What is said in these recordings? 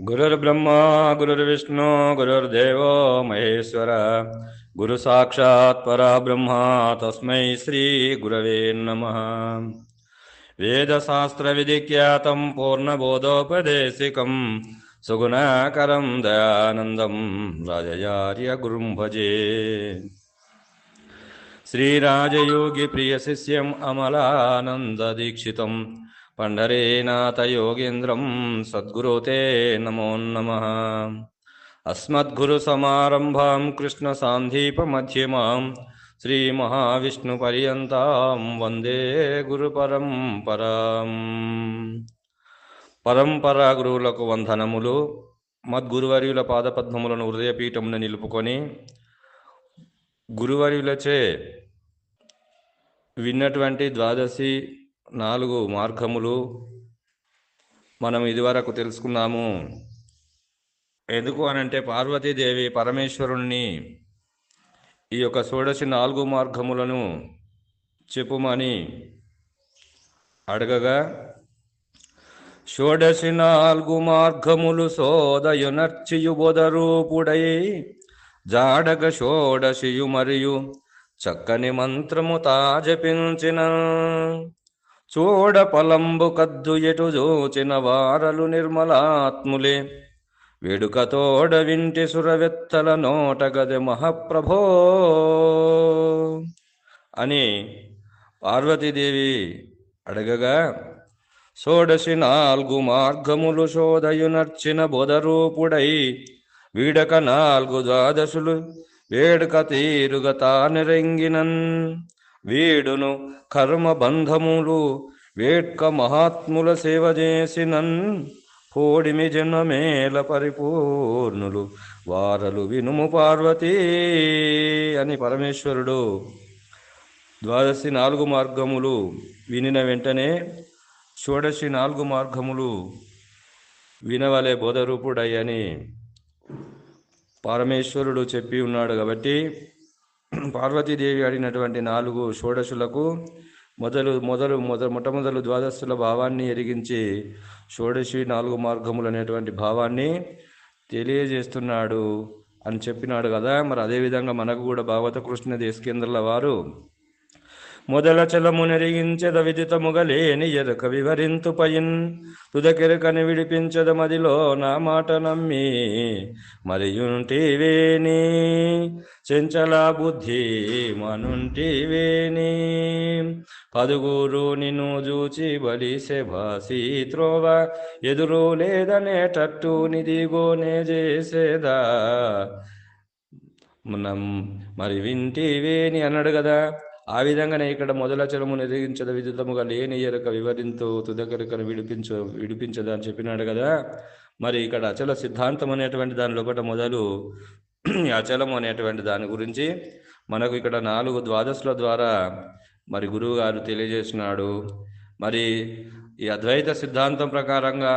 गुरुर्ब्रह्मा, गुरुर्विष्णु, गुरुर्देवो, महेश्वर। गुरुसाक्षात् परब्रह्मा, तस्मै श्रीगुरवे नमः। वेदशास्त्रविधिख्यातं पूर्णबोधोपदेशिकं, सुगुणाकरं दयानन्दं राजयार्यगुरुं भजे श्रीराजयोगिप्रियशिष्यम् अमलानन्ददीक्षितं పండరేనాథ యోగేంద్రం సద్గురుతే నమో నమ అస్మద్గురు సమారంభాం కృష్ణ సాందీప మధ్యమాం శ్రీ మహావిష్ణు పర్యంతం వందే గురుపరంపరాం పరంపరా గురువులకు వందనములు. మద్గురువర్యుల పాదపద్మములను హృదయపీఠమున నిలుపుకొని గురువర్యులచే విన్నటువంటి ద్వాదశి నాలుగు మార్గములు మనం ఇదివరకు తెలుసుకున్నాము. ఎందుకు అనంటే పార్వతీదేవి పరమేశ్వరుణ్ణి ఈ యొక్క షోడశి నాలుగు మార్గములను చెప్పుమని అడగగా షోడశి నాలుగు మార్గములు సోదయునర్చియు బొదరూపుడై జాడగ షోడశియు మరియు చక్కని మంత్రము తాజపించిన చూడ పలంబు కద్దు ఎటు జోచిన వారలు నిర్మలాత్ములే. వేడుకతోడ వింటి సురవెత్తల నోట గది మహాప్రభో. అని పార్వతీదేవి అడగగా షోడశి నాలుగు మార్గములు శోధయునర్చిన బోధరూపుడై వీడక నాలుగు ద్వాదశులు వేడుక తీరుగ తానిరంగినన్. వీడును కర్మ బంధములు వేట్క మహాత్ముల సేవ చేసినన్ కోడిమి జన్మమేల పరిపూర్ణులు వారలు వినుము పార్వతీ అని పరమేశ్వరుడు ద్వాదశి నాలుగు మార్గములు వినిన వెంటనే షోడశి నాలుగు మార్గములు వినవలే బోధరూపుడయ్యని పరమేశ్వరుడు చెప్పి ఉన్నాడు కాబట్టి పార్వతీదేవి అడిగినటువంటి నాలుగు షోడశులకు మొదలు మొదలు మొద మొట్టమొదలు ద్వాదశుల భావాన్ని ఎరిగించి షోడశి నాలుగు మార్గములు అనేటువంటి భావాన్ని తెలియజేస్తున్నాడు అని చెప్పినాడు కదా. మరి అదేవిధంగా మనకు కూడా భాగవత కృష్ణ దేశకేంద్రుల వారు మొదల చలము నెరిగించద విదితముగలేని ఎరక వివరింతు పయిన్ తుదకెరకని విడిపించద మదిలో నా మాట నమ్మి మరియుంటివేని చెంచల బుద్ధి మనుంటివేని పదుగురు నిన్ను చూచి బలిసె భాసి త్రోవ ఎదురు లేదనేటట్టు నిదిగోనే చేసేదా. మనం మరి వింటివేని అన్నాడు కదా ఆ విధంగానే ఇక్కడ మొదల చలము నిర్వహించద విదితముగా లేని ఎరక వివరింతు తుదకరికను విడిపించు విడిపించదు అని చెప్పినాడు కదా. మరి ఇక్కడ అచల సిద్ధాంతం అనేటువంటి దాని లోపల మొదలు అచలము అనేటువంటి దాని గురించి మనకు ఇక్కడ నాలుగు ద్వాదశుల ద్వారా మరి గురువు గారు తెలియజేసినాడు. మరి ఈ అద్వైత సిద్ధాంతం ప్రకారంగా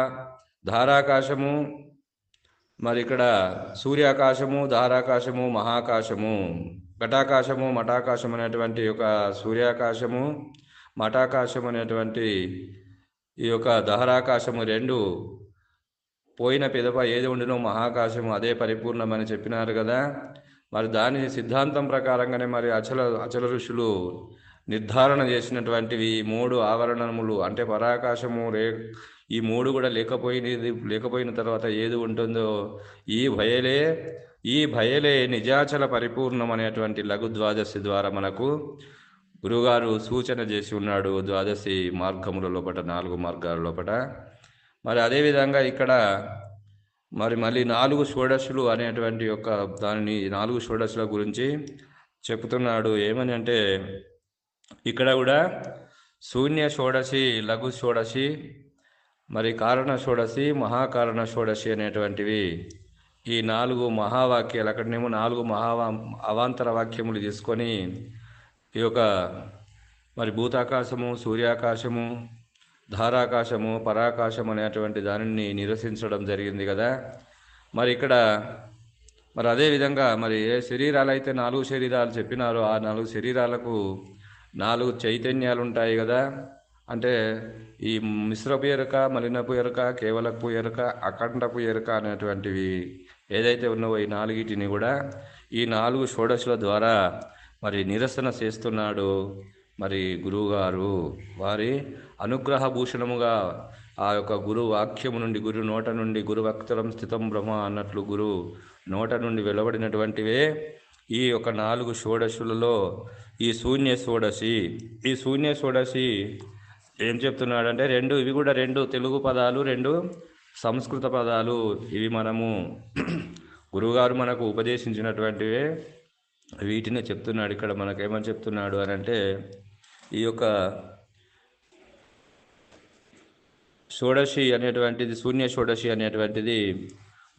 ధారాకాశము మరి ఇక్కడ సూర్యాకాశము ధారాకాశము మహాకాశము. ఘటాకాశము మఠాకాశం అనేటువంటి యొక్క సూర్యాకాశము మఠాకాశం అనేటువంటి ఈ యొక్క దహరాకాశము రెండు పోయిన పిదప ఏది ఉండినో మహాకాశము అదే పరిపూర్ణమని చెప్పినారు కదా. మరి దాని సిద్ధాంతం ప్రకారంగానే మరి అచల అచల ఋషులు నిర్ధారణ చేసినటువంటివి మూడు ఆవరణములు. అంటే పరాకాశము రే ఈ మూడు కూడా లేకపోయినది లేకపోయిన తర్వాత ఏది ఉంటుందో ఈ భయలే ఈ భయలే నిజాచల పరిపూర్ణం అనేటువంటి లఘు ద్వాదశి ద్వారా మనకు గురుగారు సూచన చేసి ఉన్నాడు ద్వాదశి మార్గముల లోపల నాలుగు మార్గాల లోపల మరి అదేవిధంగా ఇక్కడ మరి మళ్ళీ నాలుగు షోడశులు అనేటువంటి యొక్క దానిని నాలుగు షోడశుల గురించి చెప్తున్నాడు. ఏమని అంటే ఇక్కడ కూడా శూన్య షోడశి లఘు షోడశి మరి కారణ షోడశి మహాకారణ షోడశి అనేటువంటివి ఈ నాలుగు మహావాక్యాలు. అక్కడనేమో నాలుగు మహావా అవాంతర వాక్యములు తీసుకొని ఈ యొక్క మరి భూతాకాశము సూర్యాకాశము ధారాకాశము పరాకాశం అనేటువంటి దానిని నిరసించడం జరిగింది కదా. మరి ఇక్కడ మరి అదే విధంగా మరి ఏ శరీరాలు అయితే నాలుగు శరీరాలు చెప్పినారో ఆ నాలుగు శరీరాలకు నాలుగు చైతన్యాలు ఉంటాయి కదా. అంటే ఈ మిశ్రపు ఎరుక మలినపు ఎరుక కేవలపు ఎరుక అఖండపు ఎరుక అనేటువంటివి ఏదైతే ఉన్నావో ఈ నాలుగిటిని కూడా ఈ నాలుగు షోడశుల ద్వారా మరి నిరసన చేస్తున్నాడు మరి గురువుగారు. వారి అనుగ్రహ భూషణముగా ఆ యొక్క గురు వాక్యము నుండి గురు నోట నుండి గురువక్తరం స్థితం బ్రహ్మ అన్నట్లు గురు నోట నుండి వెలువడినటువంటివే ఈ యొక్క నాలుగు షోడశులలో ఈ శూన్య షోడశి. ఈ శూన్య షోడశి ఏం చెప్తున్నాడంటే రెండు ఇవి కూడా రెండు తెలుగు పదాలు రెండు సంస్కృత పదాలు. ఇవి మనము గురువుగారు మనకు ఉపదేశించినటువంటివే. వీటినే చెప్తున్నాడు ఇక్కడ మనకేమని చెప్తున్నాడు అని అంటే ఈ యొక్క షోడశి అనేటువంటిది శూన్య షోడశి అనేటువంటిది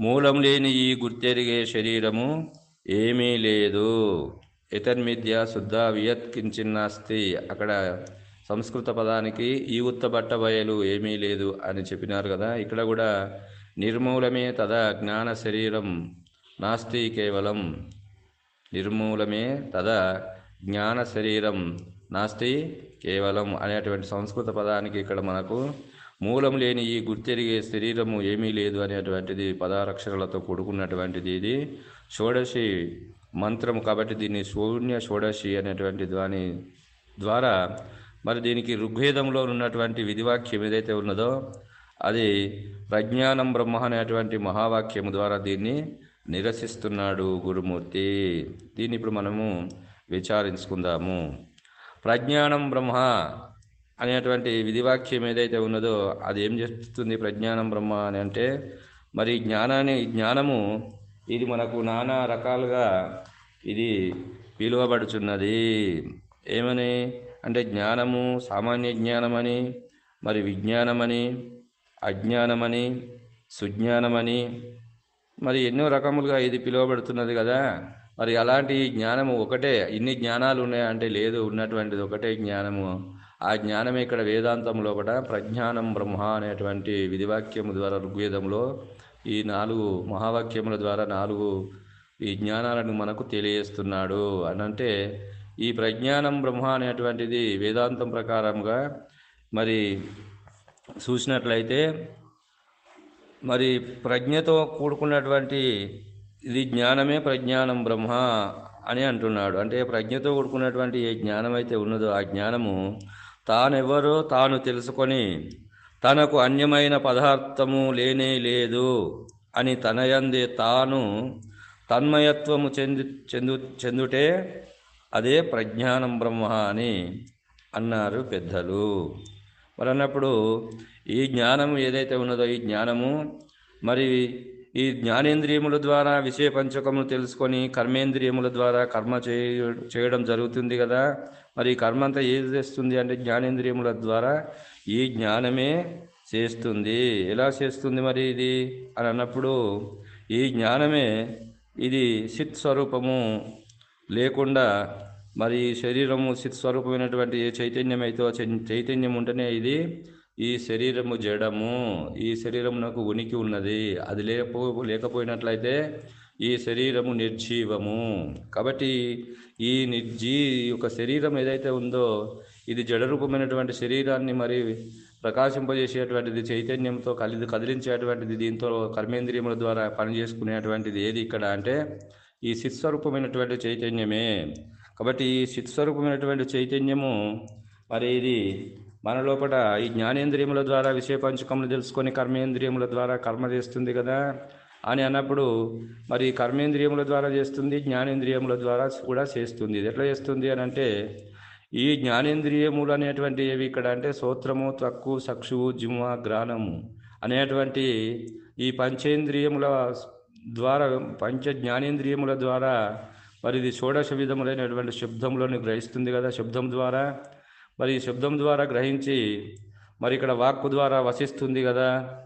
మూలం లేని ఈ గుర్తెరిగే శరీరము ఏమీ లేదు. ఇతన్మిద్య శుద్ధ వియత్ కించిన్నాస్తి అక్కడ సంస్కృత పదానికి ఈ ఉత్తబట్ట బయలు ఏమీ లేదు అని చెప్పినారు కదా. ఇక్కడ కూడా నిర్మూలమే తదా జ్ఞాన శరీరం నాస్తి కేవలం. నిర్మూలమే తదా జ్ఞాన శరీరం నాస్తి కేవలం అనేటువంటి సంస్కృత పదానికి ఇక్కడ మనకు మూలం లేని ఈ గుర్తెరిగే శరీరము ఏమీ లేదు అనేటువంటిది పదారక్షరాలతో కూడుకున్నటువంటిది ఇది. షోడశి మంత్రము కాబట్టి దీన్ని శూన్య షోడశి అనేటువంటి దాని ద్వారా మరి దీనికి ఋగ్వేదంలో ఉన్నటువంటి విధివాక్యం ఏదైతే ఉన్నదో అది ప్రజ్ఞానం బ్రహ్మ అనేటువంటి మహావాక్యము ద్వారా దీన్ని నిరసిస్తున్నాడు గురుమూర్తి. దీన్ని ఇప్పుడు మనము విచారించుకుందాము. ప్రజ్ఞానం బ్రహ్మ అనేటువంటి విధివాక్యం ఏదైతే ఉన్నదో అది ఏం చేస్తుంది ప్రజ్ఞానం బ్రహ్మ అని అంటే మరి జ్ఞానాన్ని జ్ఞానము ఇది మనకు నానా రకాలుగా ఇది పిలువబడుచున్నది. ఏమని? అంటే జ్ఞానము సామాన్య జ్ఞానమని మరి విజ్ఞానమని అజ్ఞానమని సుజ్ఞానమని మరి ఎన్నో రకములుగా ఇది పిలువబడుతున్నది కదా. మరి అలాంటి జ్ఞానము ఒకటే ఇన్ని జ్ఞానాలు ఉన్నాయంటే లేదు ఉన్నటువంటిది ఒకటే జ్ఞానము. ఆ జ్ఞానం ఇక్కడ వేదాంతంలో కూడా ప్రజ్ఞానం బ్రహ్మ అనేటువంటి విధివాక్యము ద్వారా ఋగ్వేదంలో ఈ నాలుగు మహావాక్యముల ద్వారా నాలుగు ఈ జ్ఞానాలను మనకు తెలియజేస్తున్నాడు. అనంటే ఈ ప్రజ్ఞానం బ్రహ్మ అనేటువంటిది వేదాంతం ప్రకారంగా మరి చూసినట్లయితే మరి ప్రజ్ఞతో కూడుకున్నటువంటి ఇది జ్ఞానమే ప్రజ్ఞానం బ్రహ్మ అని అంటున్నాడు. అంటే ప్రజ్ఞతో కూడుకున్నటువంటి ఏ జ్ఞానం అయితే ఉన్నదో ఆ జ్ఞానము తానెవరో తాను తెలుసుకొని తనకు అన్యమైన పదార్థము లేనే లేదు అని తనయందే తాను తన్మయత్వము చెంది చెందు చెందుటే అదే ప్రజ్ఞానం బ్రహ్మ అని అన్నారు పెద్దలు. మరి అన్నప్పుడు ఈ జ్ఞానము ఏదైతే ఉన్నదో ఈ జ్ఞానము మరి ఈ జ్ఞానేంద్రియముల ద్వారా విషయ పంచకమును తెలుసుకొని కర్మేంద్రియముల ద్వారా కర్మ చేయ చేయడం జరుగుతుంది కదా మరి ఈ కర్మ అంతా ఏది చేస్తుంది అంటే జ్ఞానేంద్రియముల ద్వారా ఈ జ్ఞానమే చేస్తుంది. ఎలా చేస్తుంది మరి ఇది? అని అన్నప్పుడు ఈ జ్ఞానమే ఇది సిత్ స్వరూపము లేకుండా మరి ఈ శరీరము సిత్ స్వరూపమైనటువంటి ఏ చైతన్యం అయితే చైతన్యం ఉంటేనే ఇది ఈ శరీరము జడము. ఈ శరీరమునకు ఉనికి ఉన్నది. అది లేకపో లేకపోయినట్లయితే ఈ శరీరము నిర్జీవము. కాబట్టి ఈ నిర్జీ యొక్క శరీరం ఏదైతే ఉందో ఇది జడరూపమైనటువంటి శరీరాన్ని మరి ప్రకాశింపజేసేటువంటిది చైతన్యంతో కలి కదిలించేటువంటిది దీంతో కర్మేంద్రియముల ద్వారా పనిచేసుకునేటువంటిది ఏది ఇక్కడ అంటే ఈ చిత్స్వరూపమైనటువంటి చైతన్యమే. కాబట్టి ఈ చిత్స్వరూపమైనటువంటి చైతన్యము మరి ఇది మన లోపల ఈ జ్ఞానేంద్రియముల ద్వారా విషయ పంచకములు తెలుసుకొని కర్మేంద్రియముల ద్వారా కర్మ చేస్తుంది కదా అని అన్నప్పుడు మరి కర్మేంద్రియముల ద్వారా చేస్తుంది జ్ఞానేంద్రియముల ద్వారా కూడా చేస్తుంది. ఇది ఎట్లా చేస్తుంది అని అంటే ఈ జ్ఞానేంద్రియములు అనేటువంటి ఏవి ఇక్కడ అంటే సూత్రము తక్కువ చక్షువు జిమ్మ గ్రాణము అనేటువంటి ఈ పంచేంద్రియముల ద్వారా పంచ జ్ఞానేంద్రియముల ద్వారా మరి ఇది షోడశ విధములైనటువంటి శబ్దములను గ్రహిస్తుంది కదా శబ్దం ద్వారా. మరి ఈ శబ్దం ద్వారా గ్రహించి మరి ఇక్కడ వాక్కు ద్వారా వసిస్తుంది కదా.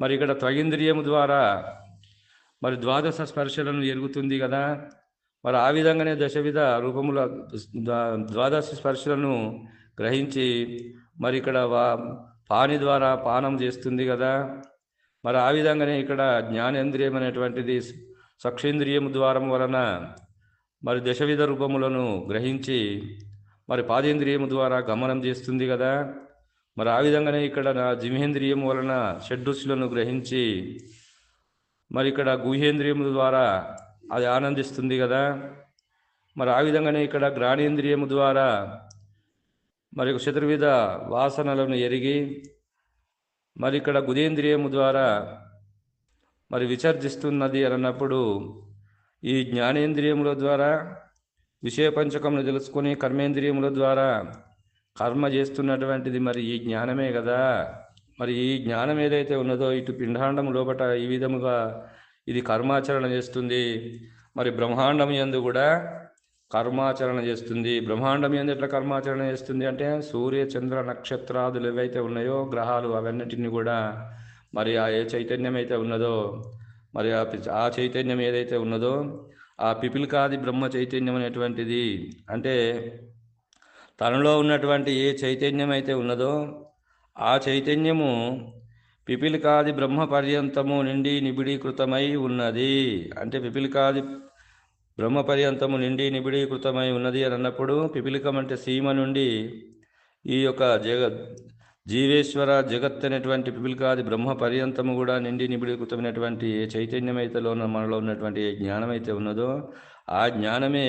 మరి ఇక్కడ త్వగింద్రియము ద్వారా మరి ద్వాదశ స్పర్శలను ఎరుగుతుంది కదా. మరి ఆ విధంగానే దశవిధ రూపముల ద్వాదశ స్పర్శలను గ్రహించి మరి ఇక్కడ వా పాని ద్వారా పానం చేస్తుంది కదా. మరి ఆ విధంగానే ఇక్కడ జ్ఞానేంద్రియం అనేటువంటిది సక్షేంద్రియము ద్వారం వలన మరి దశవిధ రూపములను గ్రహించి మరి పాదేంద్రియము ద్వారా గమనం చేస్తుంది కదా. మరి ఆ విధంగానే ఇక్కడ నా జిమేంద్రియం వలన షడ్రుచులను గ్రహించి మరి ఇక్కడ గుహేంద్రియము ద్వారా అది ఆనందిస్తుంది కదా. మరి ఆ విధంగానే ఇక్కడ గ్రాణేంద్రియము ద్వారా మరి చతుర్విధ వాసనలను ఎరిగి మరి ఇక్కడ గుదేంద్రియము ద్వారా మరి విసర్జిస్తున్నది అన్నప్పుడు ఈ జ్ఞానేంద్రియముల ద్వారా విషయ పంచకమును తెలుసుకొని కర్మేంద్రియముల ద్వారా కర్మ చేస్తున్నటువంటిది మరి ఈ జ్ఞానమే కదా. మరి ఈ జ్ఞానం ఏదైతే ఉన్నదో ఇటు పిండాండం లోపట ఈ విధముగా ఇది కర్మాచరణ చేస్తుంది. మరి బ్రహ్మాండం యందు కూడా కర్మాచరణ చేస్తుంది. బ్రహ్మాండం ఏంది ఎట్లా కర్మాచరణ చేస్తుంది అంటే సూర్య చంద్ర నక్షత్రాదులు ఏవైతే ఉన్నాయో గ్రహాలు అవన్నిటిని కూడా మరి ఆ ఏ చైతన్యం అయితే ఉన్నదో మరి ఆ పి- ఆ చైతన్యం ఏదైతే ఉన్నదో ఆ పిపిలికాది బ్రహ్మ చైతన్యం అనేటువంటిది అంటే తనలో ఉన్నటువంటి ఏ చైతన్యం అయితే ఉన్నదో ఆ చైతన్యము పిపిలికాది బ్రహ్మ పర్యంతము నిండి నిబిడీకృతమై ఉన్నది. అంటే పిపిలికాది బ్రహ్మ పర్యంతము నిండి నిబిడీకృతమై ఉన్నది అని అన్నప్పుడు పిపిలికం అంటే సీమ నుండి ఈ యొక్క జగ జీవేశ్వర జగత్ అనేటువంటి పిపిలికాది బ్రహ్మ పర్యంతము కూడా నిండి నిబిడీకృతమైనటువంటి ఏ చైతన్యం అయితే లోన మనలో ఉన్నటువంటి ఏ జ్ఞానమైతే ఉన్నదో ఆ జ్ఞానమే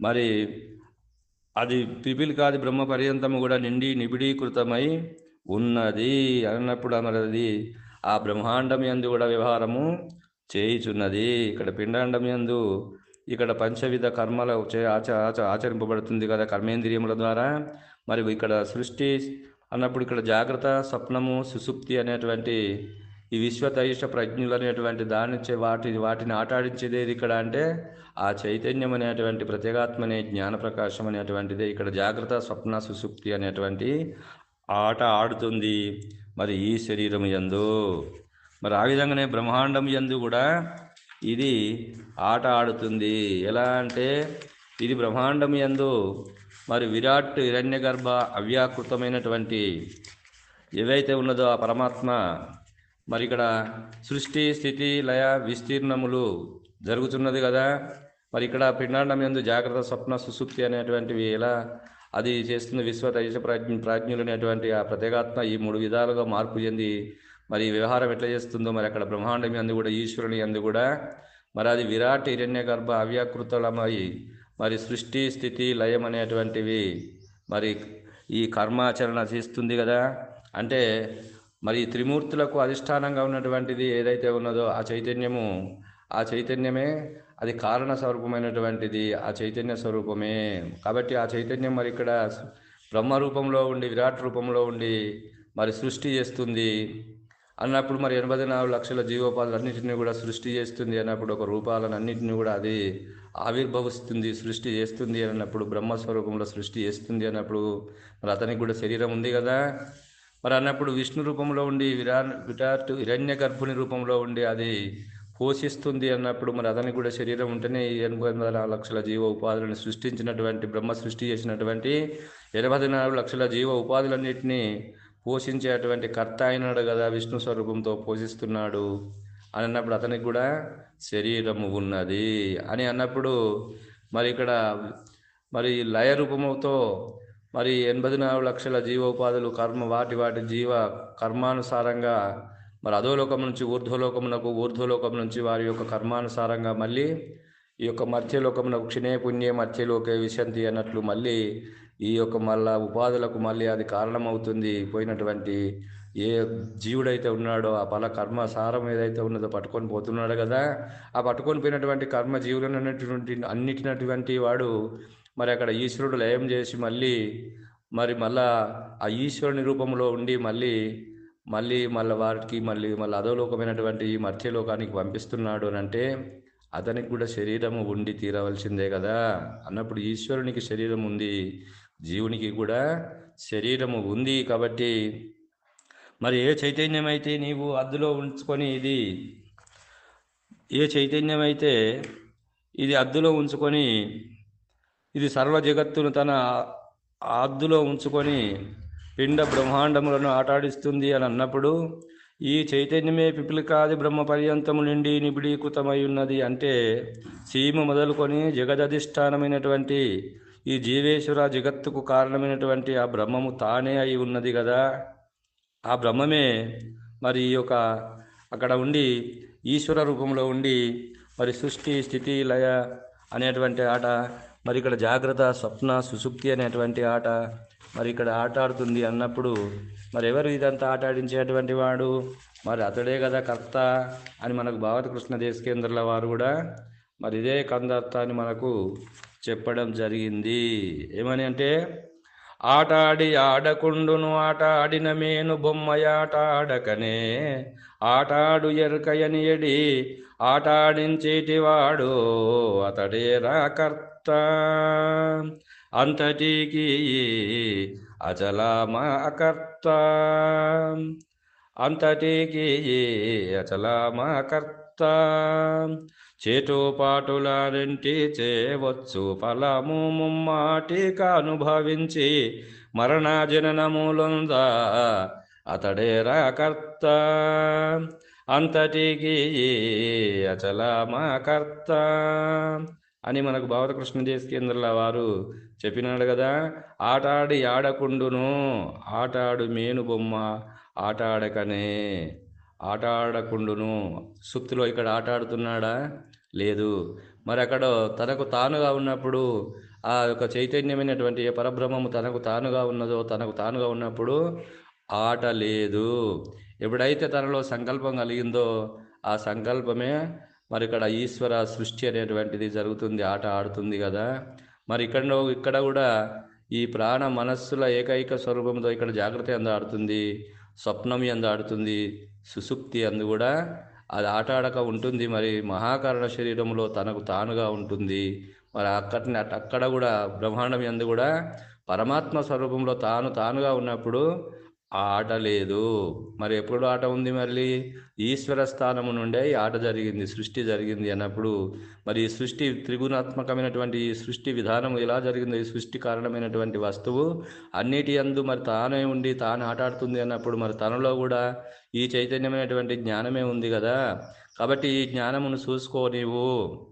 మరి అది పిపిలికాది బ్రహ్మ పర్యంతము కూడా నిండి నిబిడీకృతమై ఉన్నది అన్నప్పుడు మరి అది ఆ బ్రహ్మాండం యందు కూడా వ్యవహారము చేయుచున్నది. ఇక్కడ పిండాండం యందు ఇక్కడ పంచవిధ కర్మల చే ఆచ ఆచ ఆచరింపబడుతుంది కదా కర్మేంద్రియముల ద్వారా. మరి ఇక్కడ సృష్టి అన్నప్పుడు ఇక్కడ జాగ్రత్త స్వప్నము సుసుప్తి అనేటువంటి ఈ విశ్వతైష ప్రజ్ఞులు అనేటువంటి దాని వాటి వాటిని ఆటాడించేది ఏది ఇక్కడ అంటే ఆ చైతన్యం అనేటువంటి ప్రత్యేగాత్మనే జ్ఞాన ప్రకాశం అనేటువంటిదే ఇక్కడ జాగ్రత్త స్వప్న సుసుప్తి అనేటువంటి ఆట ఆడుతుంది మరి ఈ శరీరం యందు. మరి ఆ విధంగానే బ్రహ్మాండం యందు కూడా ఇది ఆట ఆడుతుంది. ఎలా అంటే ఇది బ్రహ్మాండం యందు మరి విరాట్ హిరణ్యగర్భ అవ్యాకృతమైనటువంటి ఏవైతే ఉన్నదో ఆ పరమాత్మ మరి ఇక్కడ సృష్టి స్థితి లయ విస్తీర్ణములు జరుగుతున్నది కదా. మరి ఇక్కడ పిండాండం ఎందు జాగ్రత్త స్వప్న సుసుప్తి అనేటువంటివి ఎలా అది చేస్తున్న విశ్వ తైజ ప్రాజ్ఞ ప్రాజ్ఞులు అనేటువంటి ఆ ప్రత్యేగాత్మ ఈ మూడు విధాలుగా మార్పు చెంది మరి ఈ వ్యవహారం ఎట్లా చేస్తుందో మరి అక్కడ బ్రహ్మాండం అందు కూడా ఈశ్వరుని అందు కూడా. మరి అది విరాట్ హిరణ్య గర్భ అవ్యాకృతలమై మరి సృష్టి స్థితి లయం అనేటువంటివి మరి ఈ కర్మాచరణ చేస్తుంది కదా. అంటే మరి త్రిమూర్తులకు అధిష్టానంగా ఉన్నటువంటిది ఏదైతే ఉన్నదో ఆ చైతన్యము ఆ చైతన్యమే అది కారణ స్వరూపమైనటువంటిది ఆ చైతన్య స్వరూపమే. కాబట్టి ఆ చైతన్యం మరి ఇక్కడ బ్రహ్మ రూపంలో ఉండి విరాట్ రూపంలో ఉండి మరి సృష్టి చేస్తుంది. అన్నప్పుడు మరి ఎనభై నాలుగు లక్షల జీవోపాధులన్నింటినీ కూడా సృష్టి చేస్తుంది అన్నప్పుడు ఒక రూపాలను అన్నింటినీ కూడా అది ఆవిర్భవిస్తుంది సృష్టి చేస్తుంది అన్నప్పుడు బ్రహ్మస్వరూపంలో సృష్టి చేస్తుంది అన్నప్పుడు మరి అతనికి కూడా శరీరం ఉంది కదా. మరి అన్నప్పుడు విష్ణు రూపంలో ఉండి విరా విరాట్ హిరణ్య గర్భుని రూపంలో ఉండి అది పోషిస్తుంది అన్నప్పుడు మరి అతనికి కూడా శరీరం ఉంటేనే ఈ ఎనభై నాలుగు లక్షల జీవ ఉపాధులను సృష్టించినటువంటి బ్రహ్మ సృష్టి చేసినటువంటి ఎనభై నాలుగు లక్షల జీవ ఉపాధులన్నింటినీ పోషించేటువంటి కర్త అయినాడు కదా విష్ణు స్వరూపంతో పోషిస్తున్నాడు అని అన్నప్పుడు అతనికి కూడా శరీరము ఉన్నది అని అన్నప్పుడు మరి ఇక్కడ మరి లయ రూపముతో మరి ఎనభై నాలుగు లక్షల జీవోపాధులు కర్మ వాటి వాటి జీవ కర్మానుసారంగా మరి అధోలోకం నుంచి ఊర్ధ్వలోకమునకు ఊర్ధ్వలోకం నుంచి వారి యొక్క కర్మానుసారంగా మళ్ళీ ఈ యొక్క మధ్యలోకమునకు క్షిణే పుణ్యే మధ్యలోకే విశంతి అన్నట్లు మళ్ళీ ఈ యొక్క మళ్ళా ఉపాధులకు మళ్ళీ అది కారణమవుతుంది. పోయినటువంటి ఏ జీవుడైతే ఉన్నాడో ఆ పల కర్మ సారం ఏదైతే ఉన్నదో పట్టుకొని పోతున్నాడు కదా ఆ పట్టుకొని పోయినటువంటి కర్మ జీవులను అన్నటువంటి అన్నిటినటువంటి వాడు మరి అక్కడ ఈశ్వరుడు లయం చేసి మళ్ళీ మరి మళ్ళా ఆ ఈశ్వరుని రూపంలో ఉండి మళ్ళీ మళ్ళీ మళ్ళీ వారికి మళ్ళీ మళ్ళీ అధోలోకమైనటువంటి ఈ మధ్యలోకానికి పంపిస్తున్నాడు అని అంటే అతనికి కూడా శరీరము ఉండి తీరవలసిందే కదా. అన్నప్పుడు ఈశ్వరునికి శరీరం ఉంది. జీవునికి కూడా శరీరము ఉంది కాబట్టి మరి ఏ చైతన్యం అయితే నీవు అద్దులో ఉంచుకొని ఇది ఏ చైతన్యం అయితే ఇది అద్దులో ఉంచుకొని ఇది సర్వ జగత్తును తన అద్దులో ఉంచుకొని పిండ బ్రహ్మాండములను ఆటాడిస్తుంది అని అన్నప్పుడు ఈ చైతన్యమే పిపిలికాది బ్రహ్మ పర్యంతము నుండి నిబిడీకృతమై ఉన్నది అంటే సీమ మొదలుకొని జగదధిష్టానమైనటువంటి ఈ జీవేశ్వర జగత్తుకు కారణమైనటువంటి ఆ బ్రహ్మము తానే అయి ఉన్నది కదా ఆ బ్రహ్మమే మరి ఈ యొక్క అక్కడ ఉండి ఈశ్వర రూపంలో ఉండి మరి సృష్టి స్థితి లయ అనేటువంటి ఆట మరి ఇక్కడ జాగ్రత్త స్వప్న సుసుప్తి అనేటువంటి ఆట మరి ఇక్కడ ఆట ఆడుతుంది అన్నప్పుడు మరి ఎవరు ఇదంతా ఆట ఆడించేటువంటి వాడు? మరి అతడే కదా కర్త అని మనకు భావత కృష్ణ దేశకేంద్రుల వారు కూడా మరి ఇదే కందర్త అని మనకు చెప్పడం జరిగింది. ఏమని అంటే ఆటాడి ఆడకుండును ఆట ఆడిన మేను బొమ్మయాట ఆడకనే ఆటాడు ఎరుకయని ఎడి ఆటాడించేటివాడు అతడే రాకర్త అంతటికి అచలామా అకర్త అంతటికి అచలామా కర్త. చేటుపాటులారింటి చేయవచ్చు ఫలము ముమ్మాటిగా అనుభవించి మరణ జననములొందా అతడే రాకర్త అంతటికి అచలమా కర్త? అని మనకు భావతకృష్ణ దేశకేంద్రుల వారు చెప్పినాడు కదా ఆటాడి ఆడకుండును ఆటాడు మేను బొమ్మ ఆటాడకనే. ఆట ఆడకుండును సుప్తిలో ఇక్కడ ఆట ఆడుతున్నాడా లేదు. మరి అక్కడ తనకు తానుగా ఉన్నప్పుడు ఆ యొక్క చైతన్యమైనటువంటి ఏ పరబ్రహ్మము తనకు తానుగా ఉన్నదో తనకు తానుగా ఉన్నప్పుడు ఆట లేదు. ఎప్పుడైతే తనలో సంకల్పం కలిగిందో ఆ సంకల్పమే మరి ఇక్కడ ఈశ్వర సృష్టి అనేటువంటిది జరుగుతుంది. ఆట ఆడుతుంది కదా. మరి ఇక్కడ ఇక్కడ కూడా ఈ ప్రాణ మనస్సుల ఏకైక స్వరూపంతో ఇక్కడ జాగ్రత్త ఎందు ఆడుతుంది స్వప్నం ఎందు ఆడుతుంది సుసుప్తి అందు కూడా అది ఆట ఆడక ఉంటుంది. మరి మహాకారణ శరీరంలో తనకు తానుగా ఉంటుంది. మరి అక్కడ అక్కడ కూడా బ్రహ్మాండం ఎందు కూడా పరమాత్మ స్వరూపంలో తాను తానుగా ఉన్నప్పుడు ఆట లేదు. మరి ఎప్పుడు ఆట ఉంది మళ్ళీ? ఈశ్వర స్థానము నుండే ఈ ఆట జరిగింది సృష్టి జరిగింది అన్నప్పుడు. మరి ఈ సృష్టి త్రిగుణాత్మకమైనటువంటి ఈ సృష్టి విధానం ఎలా జరిగిందో ఈ సృష్టి కారణమైనటువంటి వస్తువు అన్నిటి అందు మరి తానే ఉండి తాను ఆటాడుతుంది అన్నప్పుడు మరి తనలో కూడా ఈ చైతన్యమైనటువంటి జ్ఞానమే ఉంది కదా. కాబట్టి ఈ జ్ఞానమును చూసుకో నీవు.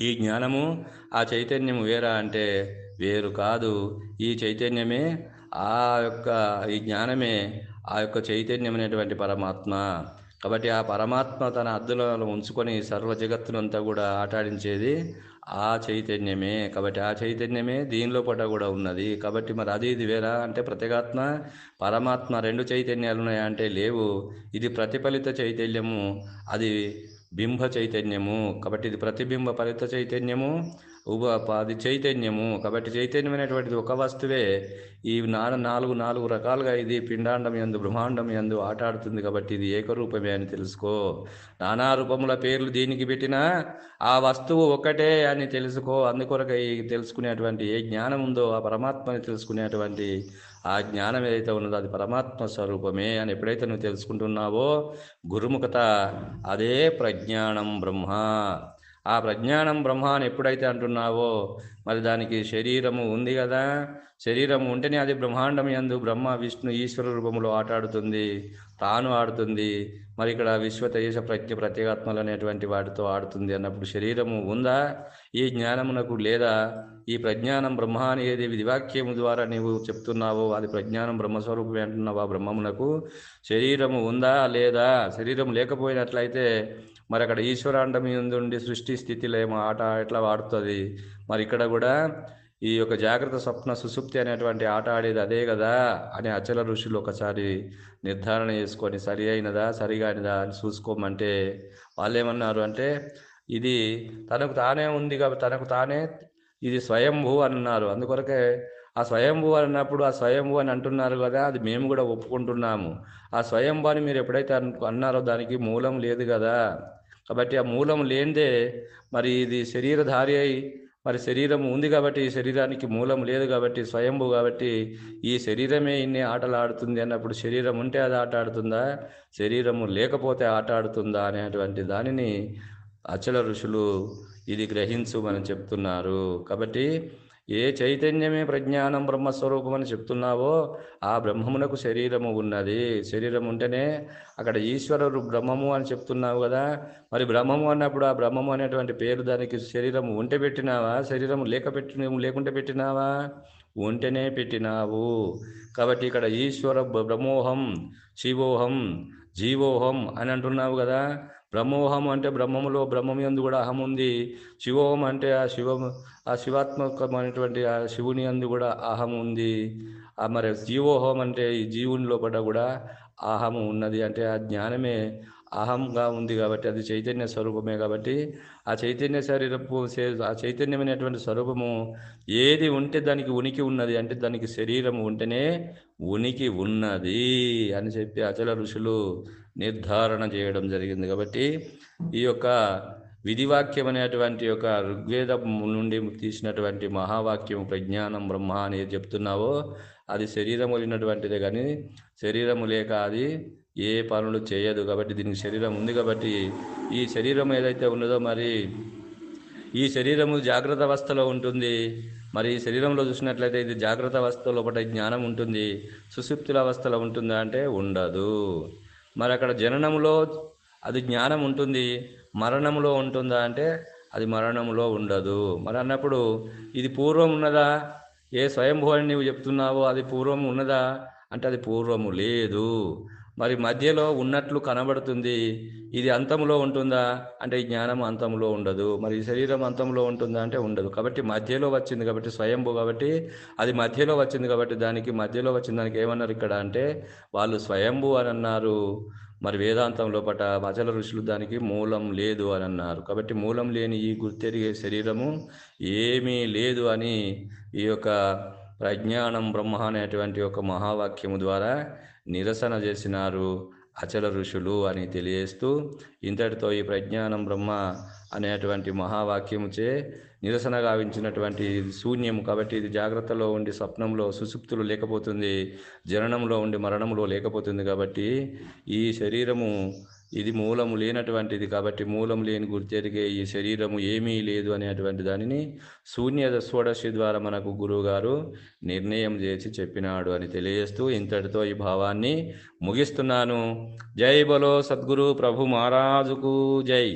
ఈ జ్ఞానము ఆ చైతన్యము వేరా అంటే? వేరు కాదు. ఈ చైతన్యమే ఆ యొక్క ఈ జ్ఞానమే ఆ యొక్క చైతన్యమైనటువంటి పరమాత్మ. కాబట్టి ఆ పరమాత్మ తన అద్దులను ఉంచుకొని సర్వ జగత్తునంతా కూడా ఆటాడించేది ఆ చైతన్యమే. కాబట్టి ఆ చైతన్యమే దీనిలో పట కూడా ఉన్నది. కాబట్టి మరి అది ఇది వేరా అంటే ప్రత్యేగాత్మ పరమాత్మ రెండు చైతన్యాలు ఉన్నాయా అంటే లేవు. ఇది ప్రతిఫలిత చైతన్యము అది బింబ చైతన్యము. కాబట్టి ఇది ప్రతిబింబ ఫలిత చైతన్యము ఉభ అది చైతన్యము. కాబట్టి చైతన్యమైనటువంటిది ఒక వస్తువే. ఈ నాలుగు నాలుగు రకాలుగా ఇది పిండాండం ఎందు బ్రహ్మాండం ఎందు ఆట ఆడుతుంది కాబట్టి ఇది ఏకరూపమే అని తెలుసుకో. నానా రూపముల పేర్లు దీనికి పెట్టినా ఆ వస్తువు ఒకటే అని తెలుసుకో. అందుకొరకై తెలుసుకునేటువంటి ఏ జ్ఞానం ఉందో ఆ పరమాత్మని తెలుసుకునేటువంటి ఆ జ్ఞానం ఏదైతే ఉన్నదో అది పరమాత్మ స్వరూపమే అని ఎప్పుడైతే నువ్వు తెలుసుకుంటున్నావో గురుముఖత అదే ప్రజ్ఞానం బ్రహ్మ. ఆ ప్రజ్ఞానం బ్రహ్మ అని ఎప్పుడైతే అంటున్నావో మరి దానికి శరీరము ఉంది కదా. శరీరం ఉంటేనే అది బ్రహ్మాండం యందు బ్రహ్మ విష్ణు ఈశ్వర రూపంలో ఆటాడుతుంది తాను ఆడుతుంది. మరి ఇక్కడ విశ్వతేజ ప్రజ్ఞ ప్రత్యేగాత్మలు అనేటువంటి వాటితో ఆడుతుంది అన్నప్పుడు శరీరము ఉందా? ఈ జ్ఞానమునకు లేదా? ఈ ప్రజ్ఞానం బ్రహ్మ అని ఏది ద్వారా నీవు చెప్తున్నావో? అది ప్రజ్ఞానం బ్రహ్మస్వరూపమే అంటున్నావా బ్రహ్మమునకు? శరీరము ఉందా లేదా? శరీరం లేకపోయినట్లయితే మరి అక్కడ ఈశ్వరాండమి ఉండి సృష్టి స్థితిలో ఏమో ఆట ఎట్లా ఆడుతుంది? మరి ఇక్కడ కూడా ఈ యొక్క జాగ్రత్త స్వప్న సుసుప్తి అనేటువంటి ఆట ఆడేది అదే కదా అని అచల ఋషులు ఒకసారి నిర్ధారణ చేసుకొని సరి అయినదా సరిగానిదా అని చూసుకోమంటే వాళ్ళు ఏమన్నారు అంటే ఇది తనకు తానే ఉంది కాబట్టి తనకు తానే ఇది స్వయంభూ అని అన్నారు. అందుకొరకే ఆ స్వయంభూ అన్నప్పుడు ఆ స్వయంభూ అని అంటున్నారు కదా అది మేము కూడా ఒప్పుకుంటున్నాము. ఆ స్వయంభూ అని మీరు ఎప్పుడైతే అన్నారో దానికి మూలం లేదు కదా. కాబట్టి ఆ మూలం లేనిదే మరి ఇది శరీరధారి అయి మరి శరీరం ఉంది కాబట్టి ఈ శరీరానికి మూలం లేదు కాబట్టి స్వయంభు కాబట్టి ఈ శరీరమే ఇన్ని ఆటలు ఆడుతుంది అన్నప్పుడు శరీరం ఉంటే అది ఆట ఆడుతుందా? శరీరము లేకపోతే ఆట ఆడుతుందా అనేటువంటి దానిని అచల ఋషులు ఇది గ్రహించు మనం చెప్తున్నారు. కాబట్టి ఏ చైతన్యమే ప్రజ్ఞానం బ్రహ్మస్వరూపం అని చెప్తున్నావో ఆ బ్రహ్మమునకు శరీరము ఉన్నది. శరీరం ఉంటేనే అక్కడ ఈశ్వరుడు బ్రహ్మము అని చెప్తున్నావు కదా. మరి బ్రహ్మము అన్నప్పుడు ఆ బ్రహ్మము అనేటువంటి పేరు దానికి శరీరము ఉంటే పెట్టినావా? శరీరము లేక పెట్టి లేకుంటే పెట్టినావా? ఉంటేనే పెట్టినావు. కాబట్టి ఇక్కడ ఈశ్వర బ్రహ్మోహం శివోహం జీవోహం అని అంటున్నావు కదా. బ్రహ్మోహం అంటే బ్రహ్మములో బ్రహ్మం ఎందు కూడా అహం ఉంది శివోహం అంటే ఆ శివ ఆ శివాత్మకమైనటువంటి ఆ శివుని అందు కూడా అహం ఉంది ఆ మరి జీవోహం అంటే ఈ జీవుని లోపల కూడా అహము ఉన్నది. అంటే ఆ జ్ఞానమే అహంగా ఉంది కాబట్టి అది చైతన్య స్వరూపమే కాబట్టి ఆ చైతన్య శరీరపు ఆ చైతన్యమైనటువంటి స్వరూపము ఏది ఉంటే దానికి ఉనికి ఉన్నది అంటే దానికి శరీరం ఉంటేనే ఉనికి ఉన్నది అని చెప్పి అచల ఋషులు నిర్ధారణ చేయడం జరిగింది కాబట్టి ఈ యొక్క విధివాక్యం అనేటువంటి యొక్క ఋగ్వేదం నుండి తీసినటువంటి మహావాక్యం ప్రజ్ఞానం బ్రహ్మ అని చెప్తున్నావో అది శరీరము లేనటువంటిదే కానీ శరీరము లేక అది ఏ పనులు చేయదు కాబట్టి దీనికి శరీరం ఉంది కాబట్టి ఈ శరీరం ఏదైతే ఉన్నదో మరి ఈ శరీరము జాగ్రత్త అవస్థలో ఉంటుంది. మరి ఈ శరీరంలో చూసినట్లయితే ఇది జాగ్రత్త అవస్థ లోపల జ్ఞానం ఉంటుంది. సుశుప్తుల అవస్థలో ఉంటుందా అంటే ఉండదు. మరి అక్కడ జననంలో అది జ్ఞానం ఉంటుంది. మరణంలో ఉంటుందా అంటే అది మరణంలో ఉండదు. మరి అన్నప్పుడు ఇది పూర్వం ఉన్నదా? ఏ స్వయంభూ అని చెప్తున్నావో అది పూర్వం ఉన్నదా? అంటే అది పూర్వము లేదు. మరి మధ్యలో ఉన్నట్లు కనబడుతుంది. ఇది అంతంలో ఉంటుందా? అంటే ఈ జ్ఞానం అంతంలో ఉండదు. మరి ఈ శరీరం అంతంలో ఉంటుందా అంటే ఉండదు. కాబట్టి మధ్యలో వచ్చింది కాబట్టి స్వయంభూ కాబట్టి అది మధ్యలో వచ్చింది కాబట్టి దానికి మధ్యలో వచ్చిన దానికి ఏమన్నారు ఇక్కడ అంటే వాళ్ళు స్వయంభూ అని అన్నారు. మరి వేదాంతం లోపల అచల ఋషులు దానికి మూలం లేదు అని అన్నారు. కాబట్టి మూలం లేని ఈ గుర్తెరిగే శరీరము ఏమీ లేదు అని ఈ యొక్క ప్రజ్ఞానం బ్రహ్మ అనేటువంటి ఒక మహావాక్యము ద్వారా నిరసన చేసినారు అచల ఋషులు అని తెలియజేస్తూ ఇంతటితో ఈ ప్రజ్ఞానం బ్రహ్మ అనేటువంటి మహావాక్యముచే నిరసన గావించినటువంటి శూన్యము కాబట్టి ఇది జాగ్రత్తలో ఉండి స్వప్నంలో సుసుప్తులు లేకపోతుంది జననంలో ఉండి మరణంలో లేకపోతుంది కాబట్టి ఈ శరీరము ఇది మూలము లేనటువంటిది కాబట్టి మూలం లేని గుర్తెరిగే ఈ శరీరము ఏమీ లేదు అనేటువంటి దానిని శూన్య షోడశి ద్వారా మనకు గురువుగారు నిర్ణయం చేసి చెప్పినాడు అని తెలియజేస్తూ ఇంతటితో ఈ భావాన్ని ముగిస్తున్నాను. జై బలో సద్గురు ప్రభు మహారాజుకు జై.